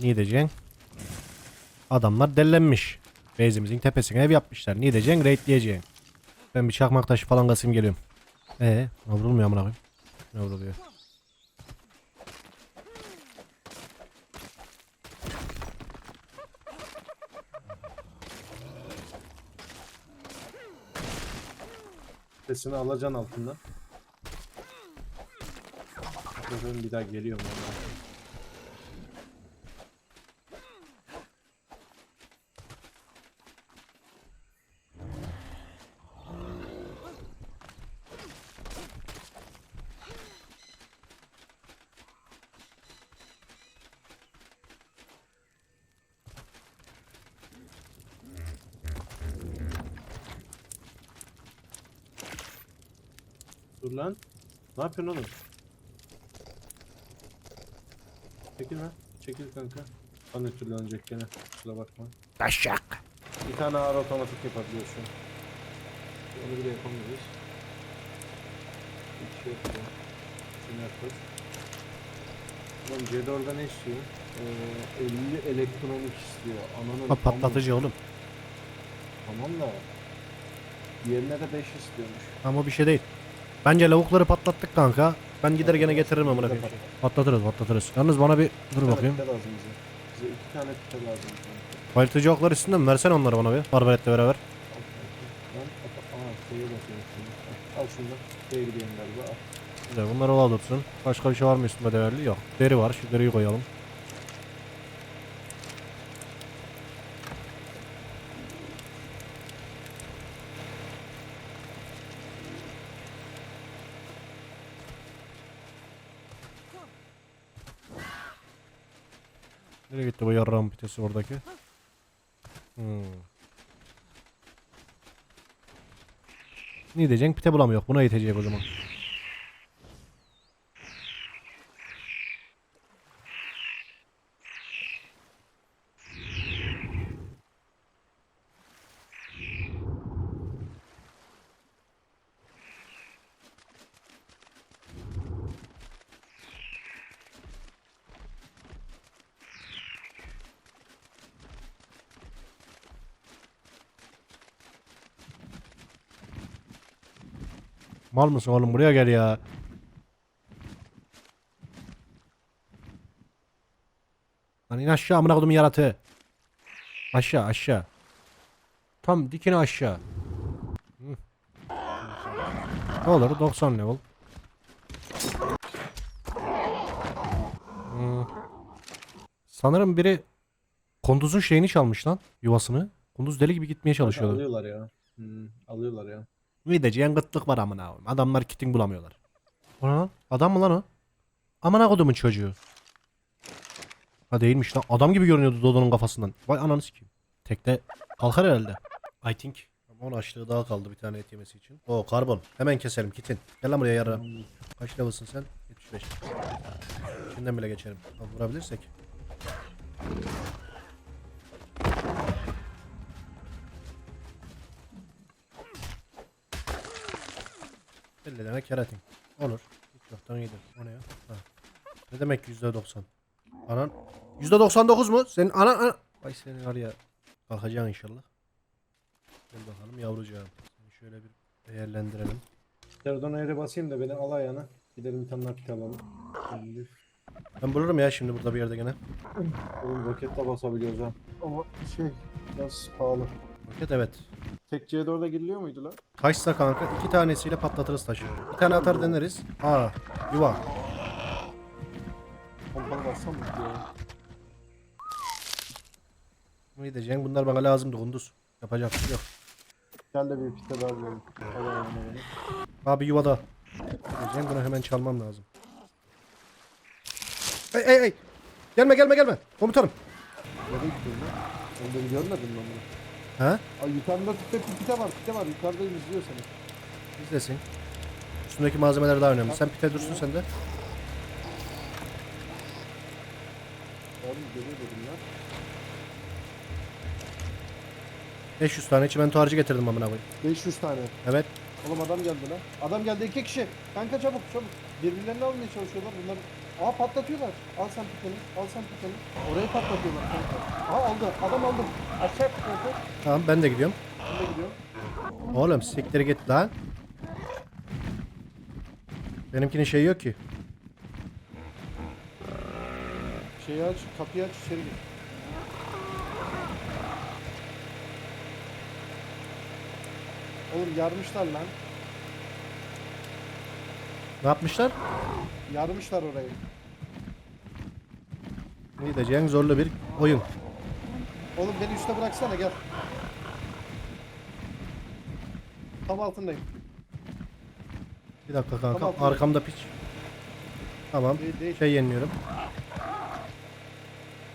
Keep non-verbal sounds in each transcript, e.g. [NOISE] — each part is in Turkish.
Niye diyeceksin? Adamlar dellenmiş. Base'imizin tepesine ev yapmışlar. Niye diyeceksin? Raid diyeceksin. Ben bir çakmak taşı falan kasayım geliyorum. Ee, ne vurulmuyor amına koyayım? Ne vuruluyor? Sesini alacaksın altından. Bakıyorum bir daha geliyorum valla. Dur lan. Ne yapıyorsun oğlum? Çekil lan. Çekil kanka. Bana türlenecek gene. Kusura bakma. Taşak. Bir tane ağır otomatik yapabiliyorsun. Onu bile yapamıyoruz. Bir şey yapacağım. Şunu yaparız. Oğlum C4'da ne istiyor? Ee, 50 elektronik istiyor. Ananın Ha, patlatıcı oğlum. Tamam da. Diğerine de 5 istiyormuş. Ama bir şey değil. Bence lavukları patlattık kanka. Ben gider gene getiririm amına koyayım. Patlatırız patlatırız. Yalnız bana bir dur bakayım. pite lazım bize. Bize iki tane pite lazım. Bayıltıcı oklar üstünde mi? Versene onları bana bir. Barbaletle beraber. Ata- Aa şeye basıyorum şimdi. Al şunu. Şeye gidiyorum galiba. Al. Güzel bunları ola dursun. Başka bir şey var mı üstünde değerli? Yok. Deri var. Şu deriyi koyalım. Nereye gitti bu yarram pitesi oradaki? Hmm. Ne diyeceksin? Pite bulamıyor. Buna yetecek o zaman. Mal mısın oğlum buraya gel ya. Lan in aşağı amına kodumun yaratığı. Aşağı aşağı. Tam dikine aşağı. Hı. Ne olur 90 level. Hmm. Sanırım biri Kunduz'un şeyini çalmış lan yuvasını. Kunduz deli gibi gitmeye çalışıyordu. Alıyorlar ya. Hmm, alıyorlar ya. Videci gıtlık var amına koyayım. Adamlar kitin bulamıyorlar. O ne lan? Adam mı lan o? Amına kodumun çocuğu. Ha değilmiş lan. Adam gibi görünüyordu Dodo'nun kafasından. Vay ananı sikeyim. Tekte kalkar herhalde. I think. Ama onun açlığı daha kaldı bir tane et yemesi için. O karbon. Hemen keselim kitin. Gel lan buraya yara. Kaç level'sın sen? 75. Şimdiden bile geçerim. Ha, vurabilirsek. Belli demek keratin. Olur. Hiç yoktan iyidir. O ne ya? Ha. Ne demek yüzde doksan? Anan. Yüzde doksan dokuz mu? Senin anan, anan. Vay senin var ya. Kalkacaksın inşallah. Gel bakalım yavrucağım. Seni şöyle bir değerlendirelim. Teradon ayarı basayım da beni al ayağına. Gidelim bir tane alalım. Şimdi, Ben bulurum ya şimdi burada bir yerde gene. Oğlum roketle basabiliyoruz ha. Ama şey biraz pahalı. Roket evet. Tek C4'e giriliyor muydu lan? Taşsa kanka iki tanesiyle patlatırız taşı. Bir tane atar deneriz. Aa yuva. Pompalı bassam mı ya? Ne diyeceksin? Bunlar bana lazımdı kunduz. Yapacak bir şey yok. Gel de bir pite daha beni. Abi yuvada. Diyeceğim bunu hemen çalmam lazım. Ey ey ey. Gelme gelme gelme. Komutanım. Nereye gidiyorsun lan? Sen beni görmedin lan bunu. Ha? Ay yukarıda pite, pite var pite var. Yukarıdayım izliyor seni. İzlesin. Üstündeki malzemeler daha önemli. Sen pite dursun sen de. Oğlum geliyor dedim lan. 500 tane çimento harcı getirdim amına koyayım. 500 tane. Evet. Oğlum adam geldi lan. Adam geldi iki kişi. Kanka çabuk çabuk. Birbirlerini almaya çalışıyorlar. Bunlar Aa patlatıyorlar. Al sen piteni. Al sen piteni. Orayı patlatıyorlar kanka. Aa aldı. Adam aldı. Aşağı kanka. Tamam ben de gidiyorum. Ben de gidiyorum. Oğlum siktir git lan. Benimkinin şeyi yok ki. Şeyi aç. Kapıyı aç. içeri gir. Oğlum yarmışlar lan. Ne yapmışlar? Yarmışlar orayı. Gideceğin zorlu bir oyun. Oğlum beni üstte bıraksana gel. Tam altındayım. Bir dakika kanka. Tamam. Arkamda piç. Tamam. Değil, değil. Şey yeniliyorum.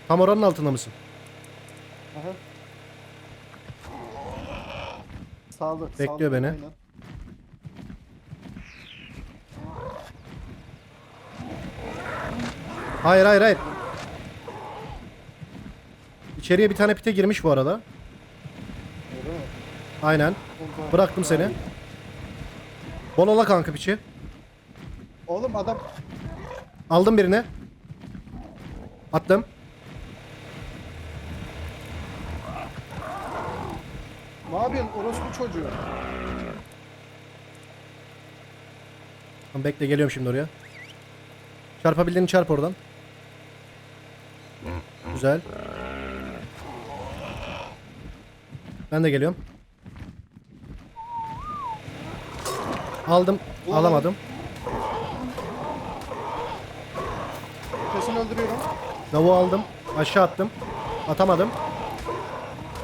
Tam oranın altında mısın? Aha. Sağlı. Bekliyor sağlı, beni. aynen. Hayır hayır hayır. İçeriye bir tane pite girmiş bu arada. Aynen. Bıraktım seni. Bolola kanka piçi. Oğlum adam Aldım birini. Attım. ne yapıyorsun orospu çocuğu? Tamam, bekle geliyorum şimdi oraya. Çarpabildiğini çarp oradan. Güzel. Ben de geliyorum. Aldım. Ulan. Alamadım. Kesin öldürüyorum. Lavuğu aldım. Aşağı attım. Atamadım.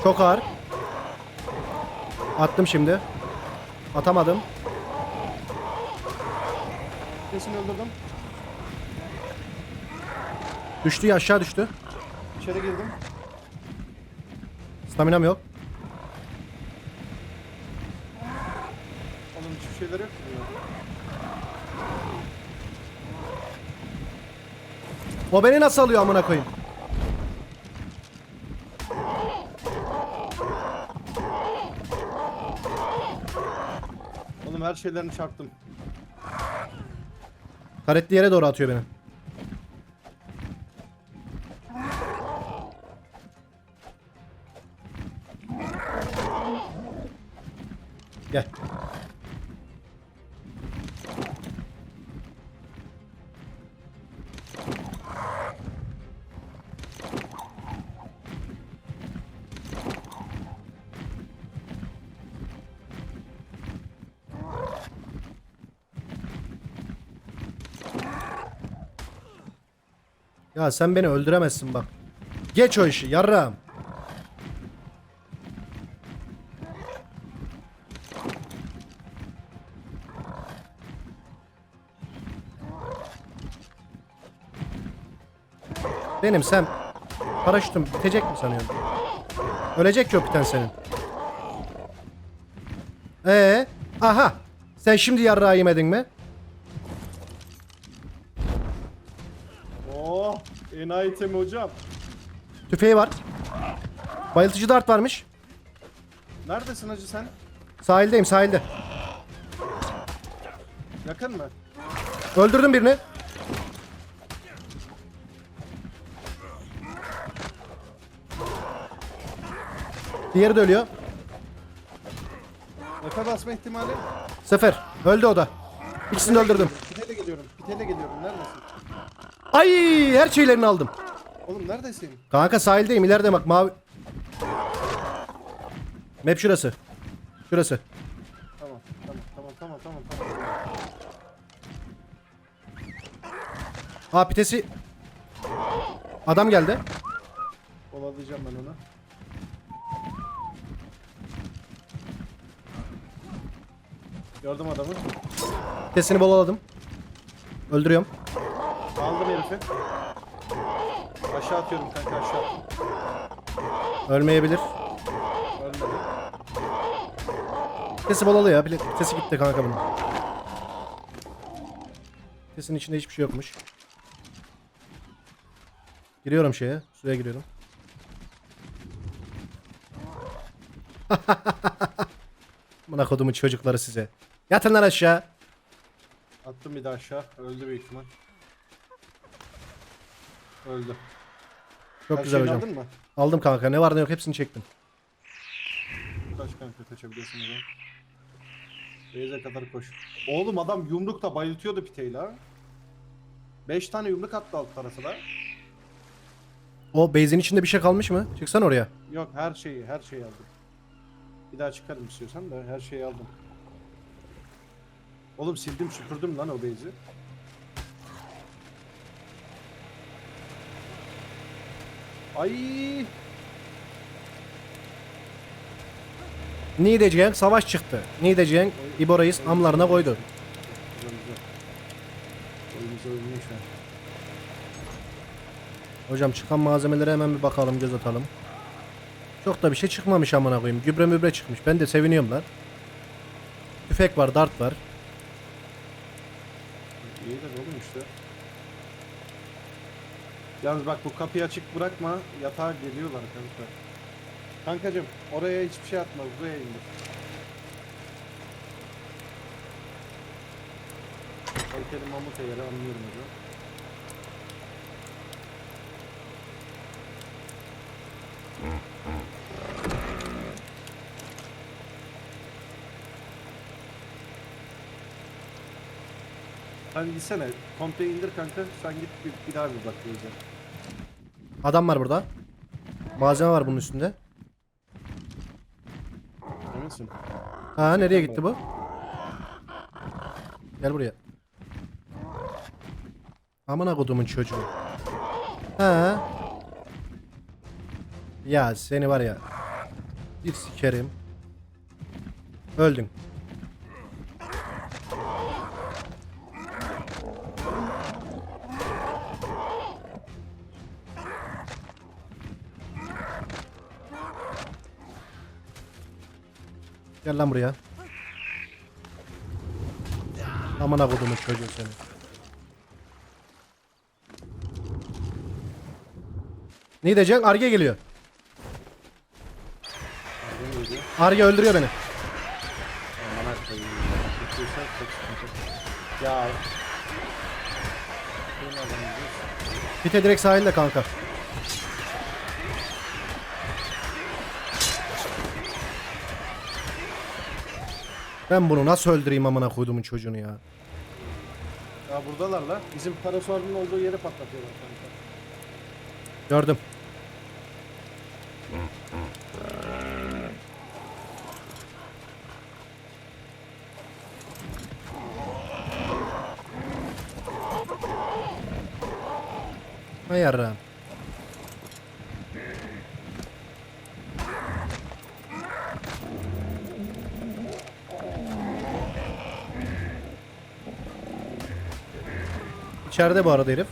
Çok ağır. Attım şimdi. Atamadım. Kesin öldürdüm. Düştü ya aşağı düştü. İçeri girdim. Staminam yok. Oğlum hiçbir şeyler yok ki. O beni nasıl alıyor amına koyayım? Oğlum her şeylerini çarptım. Karetli yere doğru atıyor beni. Gel. Ya sen beni öldüremezsin bak. Geç o işi yarrağım. Benim sen paraşütüm bitecek mi sanıyorsun? Ölecek yok biten senin. Ee, aha. Sen şimdi yarrağı yemedin mi? Oh, enayi temi hocam. Tüfeği var. Bayıltıcı dart varmış. Neredesin hacı sen? Sahildeyim sahilde. Yakın mı? Öldürdüm birini. Diğeri de ölüyor. Efe basma ihtimali. Sefer. Öldü o da. İkisini de öldürdüm. Piteyle geliyorum. Piteyle geliyorum. Neredesin? Ay her şeylerini aldım. Oğlum neredesin? Kanka sahildeyim ileride bak mavi. Map şurası. Şurası. Tamam, tamam, tamam, tamam, tamam, tamam. Aa pitesi. Adam geldi. Ovalayacağım ben onu. Gördüm adamı. Pitesini bolaladım. Öldürüyorum. Aldım herifi. Aşağı atıyorum kanka aşağı. Ölmeyebilir. Ölmedi. Pitesi bolalı ya. Bile- Pitesi gitti kanka bunun. Pitesinin içinde hiçbir şey yokmuş. Giriyorum şeye. Suya giriyorum. [LAUGHS] Buna kodumun çocukları size. Yatın lan aşağı. Attım bir de aşağı. Öldü büyük ihtimal. Öldü. Çok Her güzel şeyini hocam. Aldın mı? Aldım kanka. Ne var ne yok hepsini çektim. Kaç kanka kaçabiliyorsun o zaman. Beyze kadar koş. Oğlum adam yumrukla bayıltıyordu piteyi la. 5 tane yumruk attı alt tarafına. O base'in içinde bir şey kalmış mı? Çıksan oraya. Yok her şeyi her şeyi aldım. Bir daha çıkarım istiyorsan da her şeyi aldım. Oğlum sildim süpürdüm lan o base'i. Ay Ne diyeceksin? Savaş çıktı. Ne diyeceksin? İbo Reis amlarına koydu. Güzel güzel. Oyunumuza oynuyor şu an. Hocam çıkan malzemelere hemen bir bakalım göz atalım. Çok da bir şey çıkmamış amına koyayım. Gübre mübre çıkmış. Ben de seviniyorum lan. Tüfek var, dart var. İyi de oğlum işte. Yalnız bak bu kapıyı açık bırakma. Yatağa geliyorlar kanka. Kankacım oraya hiçbir şey atma. Buraya indir. Heykeli mamut yeri anlıyorum hocam. Sen gitsene. Komple indir kanka. Sen git bir, bir daha bir bak Beyza. Adam var burada. Malzeme var bunun üstünde. Eminsin? Ha nereye gitti bu? Gel buraya. Amına kodumun çocuğu. Ha. Ya seni var ya. Bir sikerim. Öldün. Gel lan buraya. Amına kodumun çocuğu seni. Ne diyeceksin? Arge geliyor. Arge öldürüyor beni. Aman koyayım. Tutuyorsa çok sıkıntı. Ya. Pite direkt sahilde kanka. Ben bunu nasıl öldüreyim amına koyduğumun çocuğunu ya. Ya buradalar la. Bizim parasorunun olduğu yeri patlatıyorlar kanka. Gördüm. Yarrağım. İçeride bu arada herif.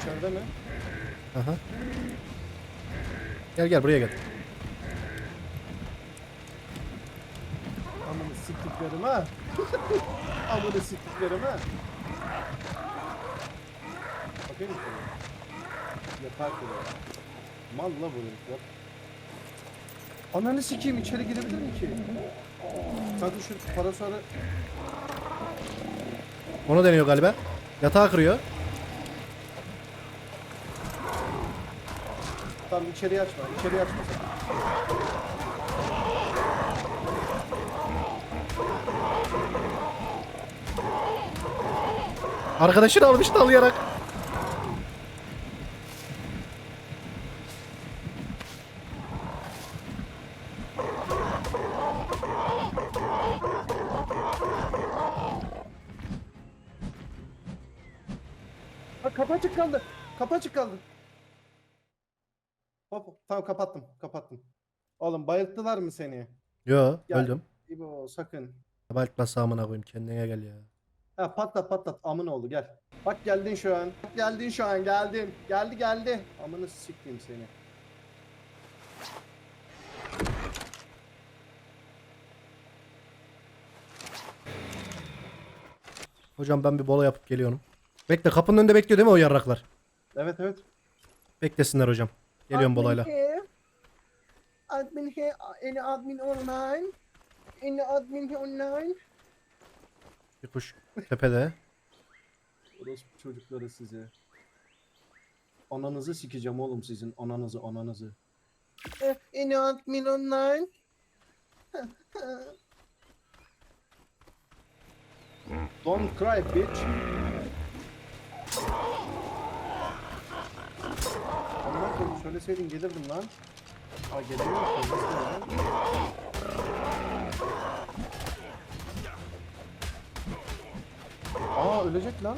İçeride mi? Aha. Gel gel buraya gel. Amını siktiklerim ha. [LAUGHS] Amını siktiklerim ha. Bakayım mı? Yapar kırıyor. Mal la bu herifler. Ananı sikeyim içeri girebilir mi ki? Kanka şu parasoru Onu deniyor galiba. Yatağı kırıyor. Tamam içeriye açma. içeriye açma sen. Arkadaşını almış dalayarak. Ha kapı açık kaldı. Kapı açık kaldı. Hop. Tamam kapattım. Kapattım. Oğlum bayılttılar mı seni? Yo Ya- öldüm. İbo sakın. Balk nasıl amına koyayım kendine gel ya. Ha patlat patlat. Amın oğlu gel. Bak geldin şu an. Bak geldin şu an. Geldin. Geldi geldi. Amını sikeyim seni. Hocam ben bir bola yapıp geliyorum. Bekle kapının önünde bekliyor değil mi o yarraklar? Evet evet. Beklesinler hocam. Geliyorum bolayla. Admin here. Admin here. Any admin online? Any admin here online? Bir kuş tepede. Orospu çocukları size. Ananızı sikeceğim oğlum sizin. Ananızı ananızı. İnat min online. Don't cry bitch. Koyayım söyleseydin gelirdim lan. Ha gelemiyorum. Nasıl lan? Aa ölecek lan.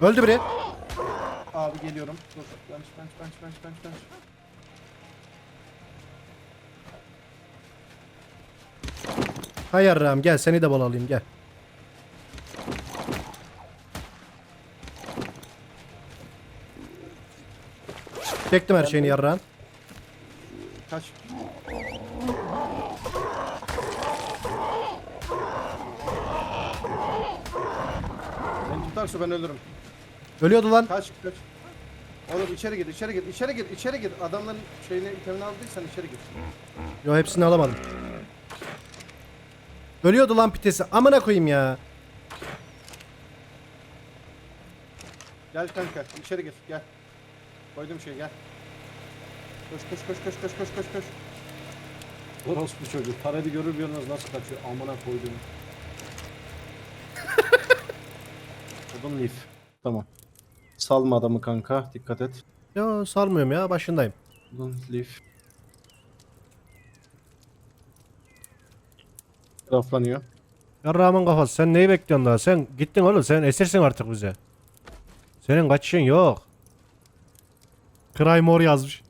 Öldü biri. Abi geliyorum. Dur. Bench bench bench bench bench bench. Hay yarrağım gel seni de bal alayım gel. Çektim her şeyini yarrağın. Kaç. Tutarsa ben ölürüm. Ölüyordu lan. Kaç kaç. Oğlum içeri gir, içeri gir, içeri gir, içeri gir. Adamların şeyini, itemini aldıysan içeri gir. Yo hepsini alamadım. Ölüyordu lan pitesi. Amına koyayım ya. Gel kanka, içeri gir, gel. Koydum şey, gel. Koş koş koş koş koş koş koş koş. Orospu çocuk. Parayı görür görmez nasıl kaçıyor. Amına koydum. Odun leaf. Tamam. Salma adamı kanka. Dikkat et. Yo salmıyorum ya başındayım. Odun leaf. Raflanıyor. Yarrağımın kafası sen neyi bekliyorsun daha? Sen gittin oğlum sen esirsin artık bize. Senin kaçışın yok. Cry More yazmış.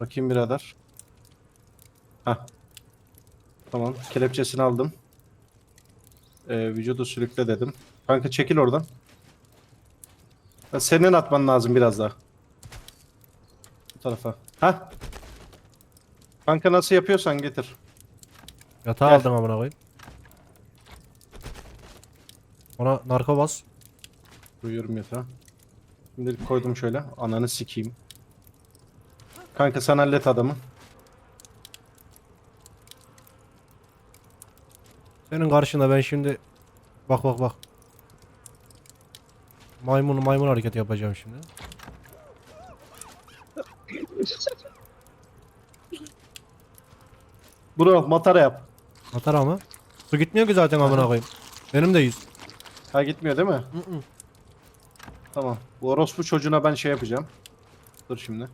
Bakayım birader. Hah. Tamam. Kelepçesini aldım. Ee, vücudu sürükle dedim. Kanka çekil oradan. Ha, Senin atman lazım biraz daha. Bu tarafa. Ha? Kanka nasıl yapıyorsan getir. Yatağı Gel. aldın amına koyayım. Ona narko bas. Duyuyorum yatağı. Şimdi koydum şöyle. Ananı sikeyim. Kanka sen hallet adamı. Senin karşında ben şimdi bak bak bak. Maymun maymun hareketi yapacağım şimdi. [LAUGHS] Bro matara yap. Atar ama. Su gitmiyor ki zaten amına koyayım. Benim de yüz. Ha gitmiyor değil mi? Tamam. Bu orospu çocuğuna ben şey yapacağım. Dur şimdi.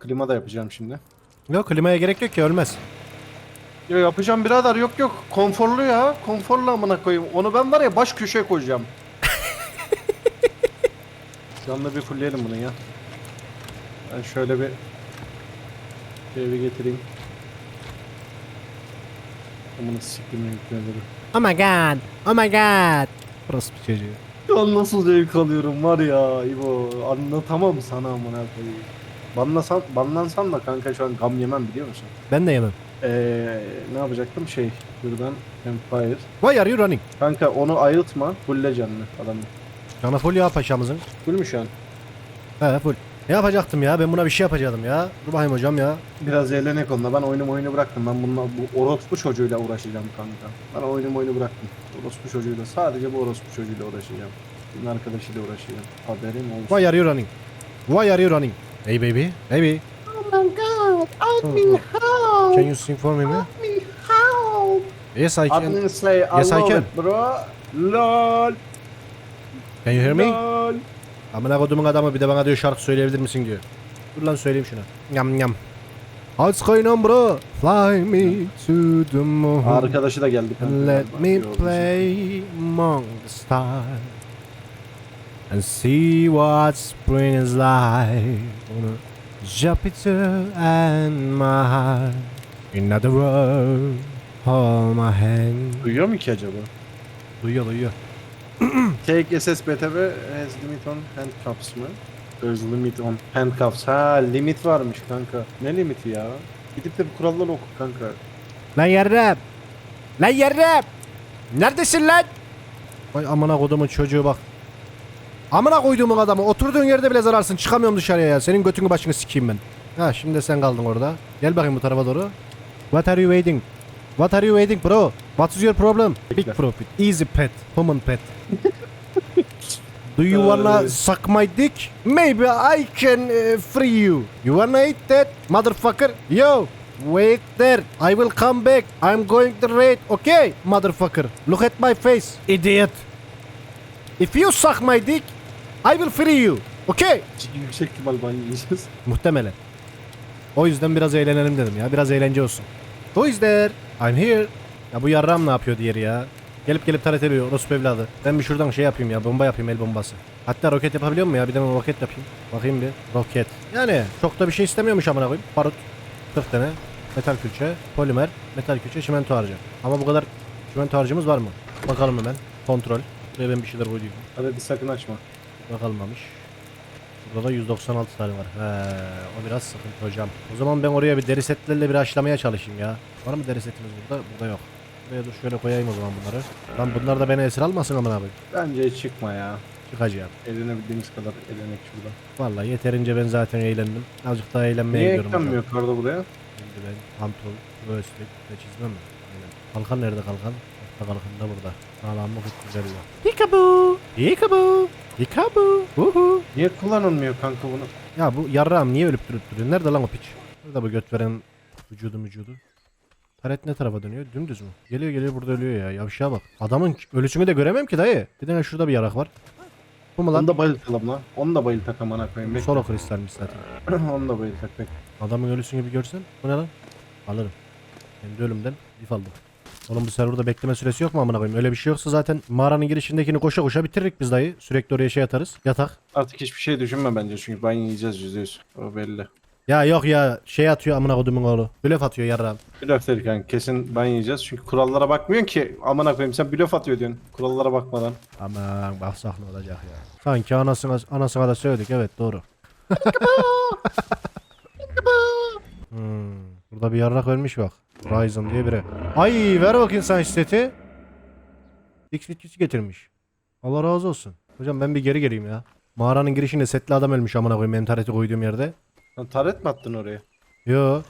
Klima da yapacağım şimdi. Yok klimaya gerek yok ki ölmez. Yo yapacağım birader yok yok. Konforlu ya. Konforlu amına koyayım. Onu ben var ya baş köşeye koyacağım. [LAUGHS] Canlı bir fullleyelim bunu ya. Ben şöyle bir şey bir getireyim. Amına siktim yükleleri. Oh my god. Oh my god. Burası bir çocuğu. Ya nasıl zevk alıyorum var ya İbo. Anlatamam sana amına koyayım. Banlasan, banlansan da kanka şu an gam yemem biliyor musun? Ben de yemem. Ee, ne yapacaktım şey buradan Empire. Why are you running? Kanka onu ayıltma. Fulle canlı adamı. Canı full ya paşamızın. Full mü şu an? He full. Ne yapacaktım ya? Ben buna bir şey yapacaktım ya. Dur bakayım hocam ya. Biraz eğlenek onunla. Ben oyunu oyunu bıraktım. Ben bununla bu orospu çocuğuyla uğraşacağım kanka. Ben oyunu oyunu bıraktım. Orospu çocuğuyla. Sadece bu orospu çocuğuyla uğraşacağım. Bunun arkadaşıyla uğraşacağım. Haberin olsun. Why are you running? Why are you running? Hey baby. Baby. Oh my god. Oh, Admin oh. help. Can you sing for me? mi? Admin help. Yes I can. Admin say I Yes, I can. it bro. LOL. Can you hear me? LOL. Amına kodumun adamı bir de bana diyor şarkı söyleyebilir misin diyor. Dur lan söyleyeyim şuna. Yam yam. What's going on bro? Fly me to the moon. Arkadaşı da geldi kanka. Let me play among the stars and see what spring is like Jupiter and my heart. In other world, hold my hand. Duyuyor mu ki acaba? Duyuyor duyuyor. [CLEARS THROAT] Take SSBTV has limit on handcuffs mı? There's limit on handcuffs. Ha limit varmış kanka. Ne limiti ya? Gidip de bir kuralları oku kanka. Lan yarrab. Lan yarrab. Neredesin lan? Vay amına kodumun çocuğu bak. Amına koyduğumun adamı oturduğun yerde bile zararsın çıkamıyorum dışarıya ya. Senin götünü başını sikeyim ben. Ha şimdi de sen kaldın orada. Gel bakayım bu tarafa doğru. What are you waiting? What are you waiting bro? What is your problem? Big profit. Easy pet. Human pet. [LAUGHS] Do you wanna suck my dick? Maybe I can uh, free you. You wanna eat that, motherfucker? Yo, wait there. I will come back. I'm going to raid. Okay, motherfucker. Look at my face, idiot. If you suck my dick, I will free you. Okay? Yüksek ihtimal ban yiyeceğiz. Muhtemelen. O yüzden biraz eğlenelim dedim ya. Biraz eğlence olsun. Who is there? I'm here. Ya bu yarram ne yapıyor diğeri ya? Gelip gelip taret ediyor orospu evladı. Ben bir şuradan şey yapayım ya bomba yapayım el bombası. Hatta roket yapabiliyor mu ya? Bir de ben roket yapayım. Bakayım bir. Roket. Yani çok da bir şey istemiyormuş amına koyayım. Barut. 40 tane. Metal külçe. Polimer. Metal külçe. Çimento harcı. Ama bu kadar çimento harcımız var mı? Bakalım hemen. Kontrol. Buraya ben bir şeyler koydum. Hadi sakın açma. Bakılmamış. Burada da 196 tane var. He, o biraz sıkıntı hocam. O zaman ben oraya bir deri setlerle bir aşlamaya çalışayım ya. Var mı deri setimiz burada? Burada yok. Buraya dur şöyle koyayım o zaman bunları. Lan bunlar da beni esir almasın amına abi. Bence çıkma ya. Çıkacağım. Eğlenebildiğimiz kadar eğlenek şurada. Vallahi yeterince ben zaten eğlendim. Azıcık daha eğlenmeye Niye gidiyorum hocam. eklenmiyor karda buraya? Şimdi ben pantol, göğüslük ve çizmem mi? Aynen. Kalkan nerede kalkan? Orta kalkan da burada. Sağlamlık güzel yok. Peekaboo! Peekaboo! Peekaboo! Uhu! Niye kullanılmıyor kanka bunu? Ya bu yarrağım niye ölüp durup duruyor? Nerede lan o piç? Nerede bu göt veren vücudu vücudu? Taret ne tarafa dönüyor? Dümdüz mü? Geliyor geliyor burada ölüyor ya. Yavşağa bak. Adamın ölüsünü de göremem ki dayı. Bir tane şurada bir yarak var. Bu mu lan? Onu da bayıltalım lan. Onu da bayıltak amına koyayım. Bekle. Solo kristalmiş zaten. [CLEARS THROAT] Onu da bayıltak bekle. Adamın ölüsünü bir görsen. Bu ne lan? Alırım. Kendi ölümden lif aldım. Oğlum bu serverda bekleme süresi yok mu amına koyayım? Öyle bir şey yoksa zaten mağaranın girişindekini koşa koşa bitiririk biz dayı. Sürekli oraya şey atarız. Yatak. Artık hiçbir şey düşünme bence çünkü ban yiyeceğiz yüzde yüz. O belli. Ya yok ya şey atıyor amına kodumun oğlu. Blöf atıyor yarrağım. Blöf dedik kanka kesin ban yiyeceğiz çünkü kurallara bakmıyorsun ki amına koyayım sen blöf atıyor diyorsun kurallara bakmadan. Aman baksak ne olacak ya. Sanki anasına, anasına da söyledik evet doğru. [LAUGHS] burada bir yarrak ölmüş bak. Ryzen diye biri. Ay ver bakayım sen seti. X bitkisi getirmiş. Allah razı olsun. Hocam ben bir geri geleyim ya. Mağaranın girişinde setli adam ölmüş amına koyayım benim tareti koyduğum yerde. Lan taret mi attın oraya? Yo.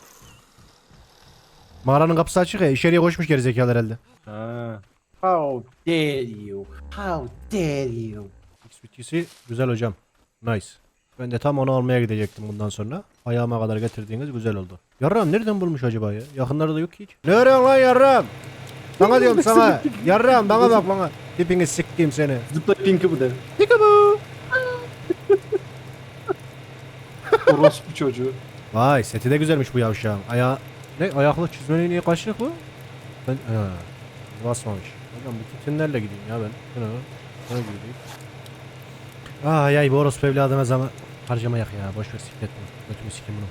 Mağaranın kapısı açık ya içeriye koşmuş gerizekalı herhalde. Ha. How dare you? How dare you? X bitkisi güzel hocam. Nice. Ben de tam onu almaya gidecektim bundan sonra. Ayağıma kadar getirdiğiniz güzel oldu. Yarram nereden bulmuş acaba ya? Yakınlarda yok ki hiç. Ne arıyorsun lan yarram? Sana diyorum sana. Yarram bana bak bana. Tipini sikeyim seni. Zıpla pinki bu de. Peekaboo. [LAUGHS] Orospu çocuğu. Vay seti de güzelmiş bu yavşağın. Aya ne ayaklı çizmeli niye kaçlık bu? Ben ha, basmamış. Hocam bu titinlerle gideyim ya ben. Şuna şuna gideyim. Ay ay bu orospu evladına zaman harcama yak ya. Boş ver siklet bunu. Götümü sikim bunu.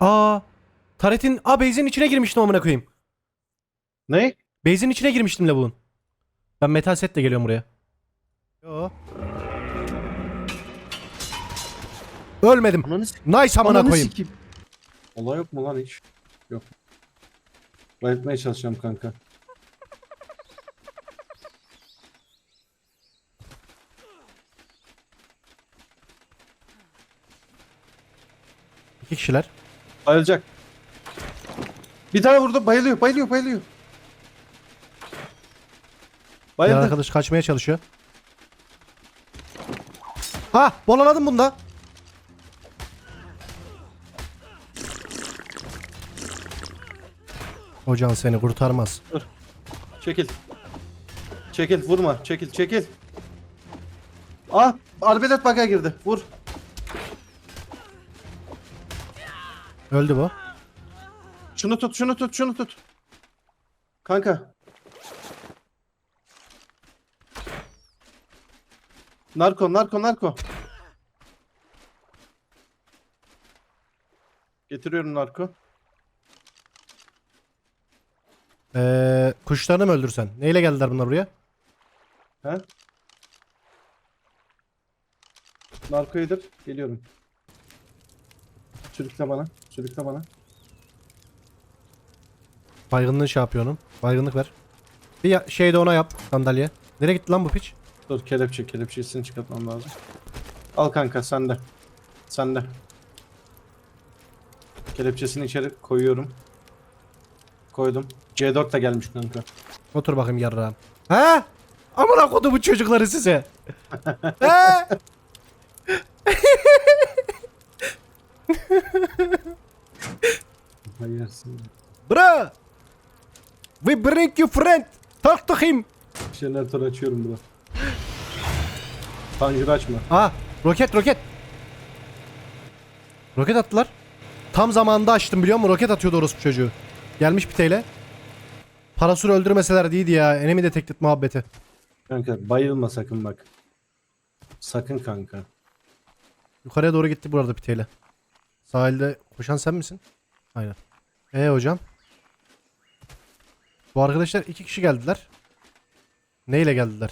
Aa, Taret'in a base'in içine girmiştim amına koyayım. Ne? Base'in içine girmiştim lavuğun. Ben metal setle geliyorum buraya. Yo. Ölmedim. Ananı s- Nice amına Ananı koyayım. sikeyim. Olay yok mu lan hiç? Yok. Bayıltmaya çalışacağım kanka. İki kişiler. Bayılacak. Bir tane vurdu bayılıyor bayılıyor bayılıyor. Bir Bayıldı. arkadaş kaçmaya çalışıyor. Ha, bolaladım bunda. Hocan seni kurtarmaz. Çekil. Çekil vurma çekil çekil. Ah arbelet baka girdi vur. Öldü bu. Şunu tut şunu tut şunu tut. Kanka. Narko narko narko. Getiriyorum narko. Ee, kuşlarını mı öldürsen? Neyle geldiler bunlar buraya? He? Narko yedir. Geliyorum. Sürükle bana. Sürükle bana. Baygınlığı şey yapıyorum. Baygınlık ver. Bir ya- şey de ona yap sandalye. Nereye gitti lan bu piç? Dur kelepçe kelepçesini çıkartmam lazım. Al kanka sen de. Sen de. Kelepçesini içeri koyuyorum. Koydum. C4 de gelmiş kanka. Otur bakayım yarrağım. He? Amına kodu bu çocukları size. He? [LAUGHS] [LAUGHS] Hayırsın. Bra. We bring you friend. Talk to him. Jeneratör açıyorum bro. Panjur açma. Aa roket roket. Roket attılar. Tam zamanında açtım biliyor musun? Roket atıyordu orospu çocuğu. Gelmiş piteyle. Parasını öldürmeseler iyiydi ya. Enemy detected muhabbeti. Kanka bayılma sakın bak. Sakın kanka. Yukarıya doğru gitti bu arada piteyle. Sahilde koşan sen misin? Aynen. Ee hocam. Bu arkadaşlar iki kişi geldiler. Neyle geldiler?